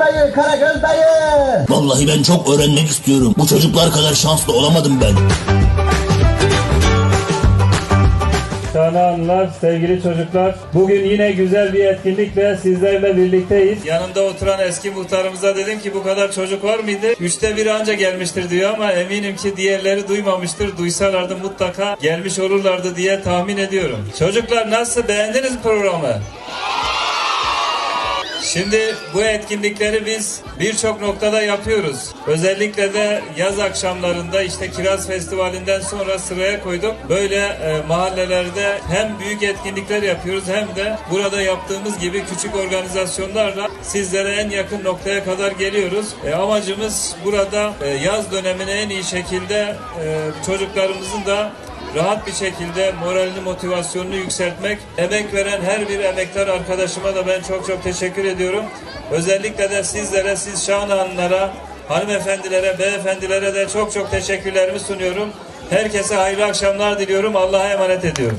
dayı, Karagöz dayı. Vallahi ben çok öğrenmek istiyorum. Bu çocuklar kadar şanslı olamadım ben. Şahane anılar, sevgili çocuklar. Bugün yine güzel bir etkinlikle sizlerle birlikteyiz. Yanımda oturan eski muhtarımıza dedim ki bu kadar çocuk var mıydı? Üçte biri anca gelmiştir diyor ama eminim ki diğerleri duymamıştır. Duysalardı mutlaka gelmiş olurlardı diye tahmin ediyorum. Çocuklar nasıl beğendiniz programı? Şimdi bu etkinlikleri biz birçok noktada yapıyoruz. Özellikle de yaz akşamlarında işte Kiraz Festivali'nden sonra sıraya koyduk. Böyle e, mahallelerde hem büyük etkinlikler yapıyoruz hem de burada yaptığımız gibi küçük organizasyonlarla sizlere en yakın noktaya kadar geliyoruz. E, amacımız burada e, yaz dönemini en iyi şekilde e, çocuklarımızın da rahat bir şekilde moralini, motivasyonunu yükseltmek. Emek veren her bir emektar arkadaşıma da ben çok çok teşekkür ediyorum. Özellikle de sizlere, siz Şahanlılara, hanımefendilere, beyefendilere de çok çok teşekkürlerimi sunuyorum. Herkese hayırlı akşamlar diliyorum. Allah'a emanet ediyorum.